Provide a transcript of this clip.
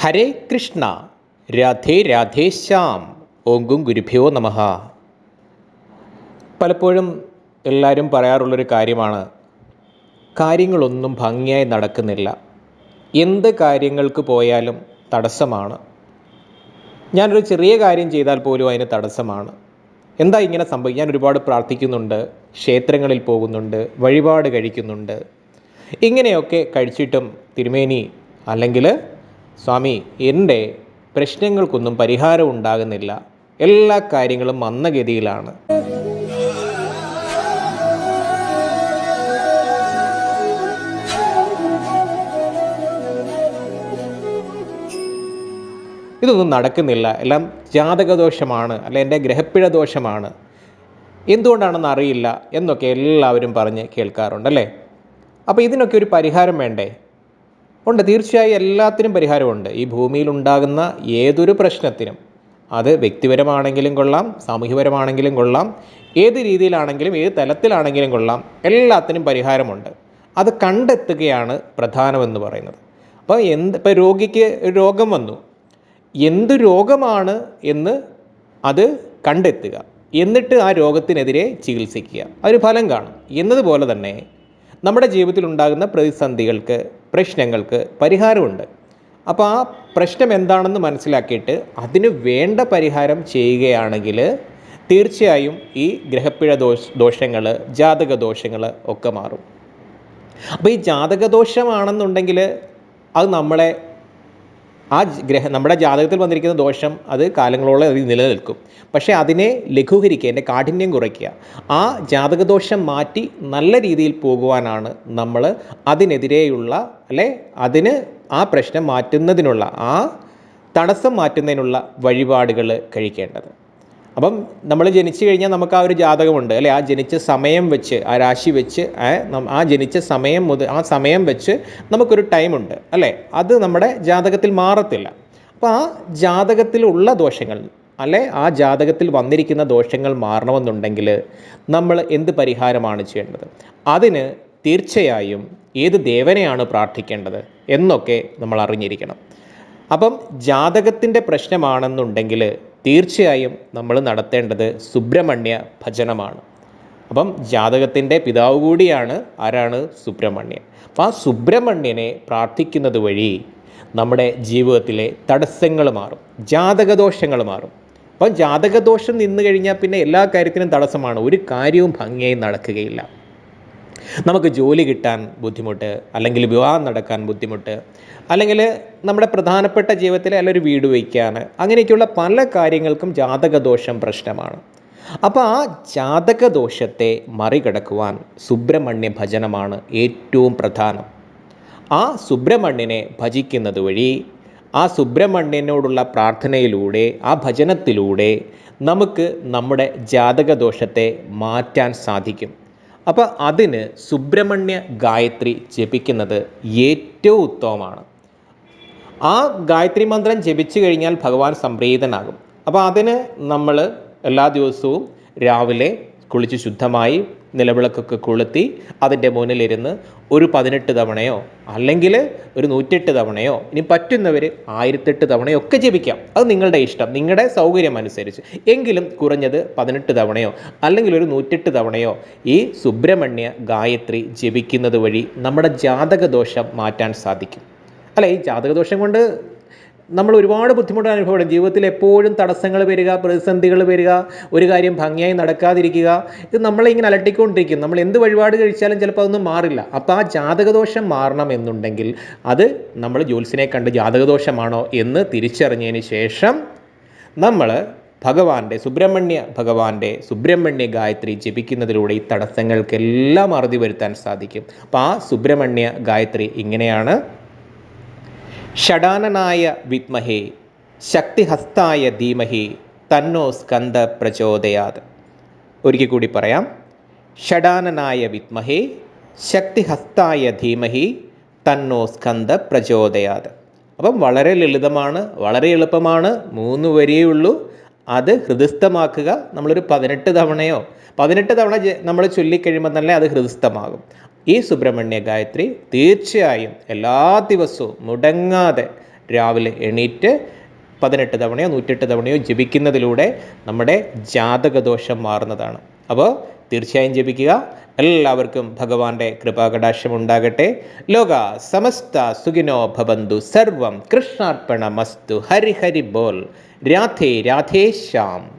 ഹരേ കൃഷ്ണ. രാധേ രാധേ ശ്യാം. ഓങ്കും ഗുരുഭ്യോ നമഃ. പലപ്പോഴും എല്ലാവരും പറയാറുള്ളൊരു കാര്യമാണ് കാര്യങ്ങളൊന്നും ഭംഗിയായി നടക്കുന്നില്ല. എന്ത് കാര്യങ്ങൾക്ക് പോയാലും തടസ്സമാണ്. ഞാനൊരു ചെറിയ കാര്യം ചെയ്താൽ പോലും അതിന് തടസ്സമാണ്. എന്താ ഇങ്ങനെ സംഭവിക്കും ഞാൻ ഒരുപാട് പ്രാർത്ഥിക്കുന്നുണ്ട് ക്ഷേത്രങ്ങളിൽ പോകുന്നുണ്ട് വഴിപാട് കഴിക്കുന്നുണ്ട്. ഇങ്ങനെയൊക്കെ കഴിച്ചിട്ടും തിരുമേനി അല്ലെങ്കിൽ സ്വാമി എന്റെ പ്രശ്നങ്ങൾക്കൊന്നും പരിഹാരം ഉണ്ടാകുന്നില്ല. എല്ലാ കാര്യങ്ങളും മന്ദഗതിയിലാണ്. ഇതൊന്നും നടക്കുന്നില്ല. എല്ലാം ജാതകദോഷമാണ് അല്ലെ എന്റെ ഗ്രഹപ്പിഴ ദോഷമാണ്. എന്തുകൊണ്ടാണെന്ന് അറിയില്ല എന്നൊക്കെ എല്ലാവരും പറഞ്ഞ് കേൾക്കാറുണ്ടല്ലേ അപ്പോൾ ഇതിനൊക്കെ ഒരു പരിഹാരം വേണ്ടേ? ഉണ്ട്. തീർച്ചയായും എല്ലാത്തിനും പരിഹാരമുണ്ട്. ഈ ഭൂമിയിൽ ഉണ്ടാകുന്ന ഏതൊരു പ്രശ്നത്തിനും അത് വ്യക്തിപരമാണെങ്കിലും കൊള്ളാം സാമൂഹ്യപരമാണെങ്കിലും കൊള്ളാം ഏത് രീതിയിലാണെങ്കിലും ഏത് തലത്തിലാണെങ്കിലും കൊള്ളാം എല്ലാത്തിനും പരിഹാരമുണ്ട്. അത് കണ്ടെത്തുകയാണ് പ്രധാനമെന്ന് പറയുന്നത്. അപ്പോൾ എന്ത് ഇപ്പോൾ രോഗിക്ക് രോഗം വന്നു. എന്ത് രോഗമാണ് എന്ന് അത് കണ്ടെത്തുക. എന്നിട്ട് ആ രോഗത്തിനെതിരെ ചികിത്സിക്കുക. അതൊരു ഫലം കാണും. എന്നതുപോലെ തന്നെ നമ്മുടെ ജീവിതത്തിൽ ഉണ്ടാകുന്ന പ്രതിസന്ധികൾക്ക് പ്രശ്നങ്ങൾക്ക് പരിഹാരമുണ്ട്. അപ്പോൾ ആ പ്രശ്നം എന്താണെന്ന് മനസ്സിലാക്കിയിട്ട് അതിന് വേണ്ട പരിഹാരം ചെയ്യുകയാണെങ്കിൽ തീർച്ചയായും ഈ ഗ്രഹപ്പിഴ ദോഷ ദോഷങ്ങൾ ജാതക ദോഷങ്ങൾ ഒക്കെ മാറും. അപ്പോൾ ഈ ജാതകദോഷമാണെന്നുണ്ടെങ്കിൽ അത് നമ്മളെ ആ ഗ്രഹ നമ്മുടെ ജാതകത്തിൽ വന്നിരിക്കുന്ന ദോഷം അത് കാലങ്ങളോളം അത് നിലനിൽക്കും. പക്ഷേ അതിനെ ലഘൂകരിക്കുക എന്റെ കാഠിന്യം കുറയ്ക്കുക. ആ ജാതകദോഷം മാറ്റി നല്ല രീതിയിൽ പോകുവാനാണ് നമ്മൾ അതിനെതിരെയുള്ള അല്ലെ അതിന് ആ പ്രശ്നം മാറ്റുന്നതിനുള്ള ആ തടസ്സം മാറ്റുന്നതിനുള്ള വഴിപാടുകൾ കഴിക്കേണ്ടത്. അപ്പം നമ്മൾ ജനിച്ചു കഴിഞ്ഞാൽ നമുക്ക് ആ ഒരു ജാതകമുണ്ട് അല്ലെ? ആ ജനിച്ച സമയം വെച്ച് ആ രാശി വെച്ച് ആ ജനിച്ച സമയം മുതൽ ആ സമയം വെച്ച് നമുക്കൊരു ടൈമുണ്ട് അല്ലേ? അത് നമ്മുടെ ജാതകത്തിൽ മാറത്തില്ല. അപ്പോൾ ആ ജാതകത്തിലുള്ള ദോഷങ്ങൾ അല്ലെ? ആ ജാതകത്തിൽ വന്നിരിക്കുന്ന ദോഷങ്ങൾ മാറണമെന്നുണ്ടെങ്കിൽ നമ്മൾ എന്ത് പരിഹാരമാണ് ചെയ്യേണ്ടത്? അതിന് തീർച്ചയായും ഏത് ദേവനെയാണ് പ്രാർത്ഥിക്കേണ്ടത് എന്നൊക്കെ നമ്മൾ അറിഞ്ഞിരിക്കണം. അപ്പം ജാതകത്തിന്റെ പ്രശ്നമാണെന്നുണ്ടെങ്കിൽ തീർച്ചയായും നമ്മൾ നടത്തേണ്ടത് സുബ്രഹ്മണ്യ ഭജനമാണ്. അപ്പം ജാതകത്തിന്റെ പിതാവ് കൂടിയാണ് ആരാണ്? സുബ്രഹ്മണ്യൻ. അപ്പം ആ സുബ്രഹ്മണ്യനെ പ്രാർത്ഥിക്കുന്നത് വഴി നമ്മുടെ ജീവിതത്തിലെ തടസ്സങ്ങൾ മാറും ജാതകദോഷങ്ങൾ മാറും. അപ്പം ജാതകദോഷം നിന്ന് കഴിഞ്ഞാൽ പിന്നെ എല്ലാ കാര്യത്തിനും തടസ്സമാണ്. ഒരു കാര്യവും ഭംഗിയായി നടക്കുകയില്ല. നമുക്ക് ജോലി കിട്ടാൻ ബുദ്ധിമുട്ട് അല്ലെങ്കിൽ വിവാഹം നടക്കാൻ ബുദ്ധിമുട്ട് അല്ലെങ്കിൽ നമ്മുടെ പ്രധാനപ്പെട്ട ജീവിതത്തിൽ അല്ലെങ്കിൽ ഒരു വീട് വയ്ക്കാൻ അങ്ങനെയൊക്കെയുള്ള പല കാര്യങ്ങൾക്കും ജാതകദോഷം പ്രശ്നമാണ്. അപ്പോൾ ആ ജാതകദോഷത്തെ മറികടക്കുവാൻ സുബ്രഹ്മണ്യ ഭജനമാണ് ഏറ്റവും പ്രധാനം. ആ സുബ്രഹ്മണ്യനെ ഭജിക്കുന്നത് വഴി ആ സുബ്രഹ്മണ്യനോടുള്ള പ്രാർത്ഥനയിലൂടെ ആ ഭജനത്തിലൂടെ നമുക്ക് നമ്മുടെ ജാതകദോഷത്തെ മാറ്റാൻ സാധിക്കും. അപ്പോൾ അതിന് സുബ്രഹ്മണ്യ ഗായത്രി ജപിക്കുന്നത് ഏറ്റവും ഉത്തമമാണ്. ആ ഗായത്രി മന്ത്രം ജപിച്ചു കഴിഞ്ഞാൽ ഭഗവാൻ സംപ്രീതനാകും. അപ്പോൾ അതിന് നമ്മൾ എല്ലാ ദിവസവും രാവിലെ കുളിച്ച് ശുദ്ധമായി നിലവിളക്കൊക്കെ കൊളുത്തി അതിന്റെ മുന്നിലിരുന്ന് ഒരു പതിനെട്ട് തവണയോ അല്ലെങ്കിൽ ഒരു നൂറ്റെട്ട് തവണയോ ഇനി പറ്റുന്നവർ ആയിരത്തെട്ട് തവണയോ ഒക്കെ ജപിക്കാം. അത് നിങ്ങളുടെ ഇഷ്ടം. നിങ്ങളുടെ സൗകര്യം അനുസരിച്ച്. എങ്കിലും കുറഞ്ഞത് പതിനെട്ട് തവണയോ അല്ലെങ്കിൽ ഒരു നൂറ്റെട്ട് തവണയോ ഈ സുബ്രഹ്മണ്യ ഗായത്രി ജപിക്കുന്നത് വഴി നമ്മുടെ ജാതകദോഷം മാറ്റാൻ സാധിക്കും. അല്ല ഈ ജാതകദോഷം കൊണ്ട് നമ്മൾ ഒരുപാട് ബുദ്ധിമുട്ട് അനുഭവപ്പെടും ജീവിതത്തിൽ എപ്പോഴും തടസ്സങ്ങൾ വരിക പ്രതിസന്ധികൾ വരിക ഒരു കാര്യം ഭംഗിയായി നടക്കാതിരിക്കുക. ഇത് നമ്മളെ ഇങ്ങനെ അലട്ടിക്കൊണ്ടിരിക്കും. നമ്മൾ എന്ത് വഴിപാട് കഴിച്ചാലും ചിലപ്പോൾ അതൊന്നും മാറില്ല. അപ്പോൾ ആ ജാതകദോഷം മാറണം എന്നുണ്ടെങ്കിൽ അത് നമ്മൾ ജ്യോത്സ്യനെ കണ്ട് ജാതകദോഷമാണോ എന്ന് തിരിച്ചറിഞ്ഞതിന് ശേഷം നമ്മൾ ഭഗവാന്റെ സുബ്രഹ്മണ്യ ഭഗവാന്റെ സുബ്രഹ്മണ്യ ഗായത്രി ജപിക്കുന്നതിലൂടെ ഈ തടസ്സങ്ങൾക്കെല്ലാം അറുതി വരുത്താൻ സാധിക്കും. അപ്പോൾ ആ സുബ്രഹ്മണ്യ ഗായത്രി ഇങ്ങനെയാണ് ഷടാനനായ വിദ്മഹേ ശക്തിഹസ്തായ ധീമഹി തന്നോ സ്കന്ദ പ്രചോദയാത്. ഒരിക്കൽ കൂടി പറയാം. ഷടാനനായ വിദ്മഹേ ശക്തിഹസ്തായ ധീമഹി തന്നോ സ്കന്ദ പ്രചോദയാത്. അപ്പം വളരെ ലളിതമാണ് വളരെ എളുപ്പമാണ് മൂന്ന് വരിയേ ഉള്ളൂ. അത് ഹൃദയസ്ഥമാക്കുക. നമ്മളൊരു പതിനെട്ട് തവണയോ പതിനെട്ട് തവണ നമ്മൾ ചൊല്ലിക്കഴിയുമ്പോൾ തന്നെ അത് ഹൃദയസ്ഥമാകും. ഈ സുബ്രഹ്മണ്യ ഗായത്രി തീർച്ചയായും എല്ലാ ദിവസവും മുടങ്ങാതെ രാവിലെ എണീറ്റ് പതിനെട്ട് തവണയോ നൂറ്റെട്ട് തവണയോ ജപിക്കുന്നതിലൂടെ നമ്മുടെ ജാതകദോഷം മാറുന്നതാണ്. അപ്പോൾ തീർച്ചയായും ജപിക്കുക. എല്ലാവർക്കും ഭഗവാന്റെ കൃപാകടാക്ഷം ഉണ്ടാകട്ടെ. ലോക സമസ്ത സുഖിനോ ഭവന്തു. സർവം കൃഷ്ണാർപ്പണമസ്തു. ഹരി ഹരി ബോൽ രാധേ രാധേ ശ്യാം.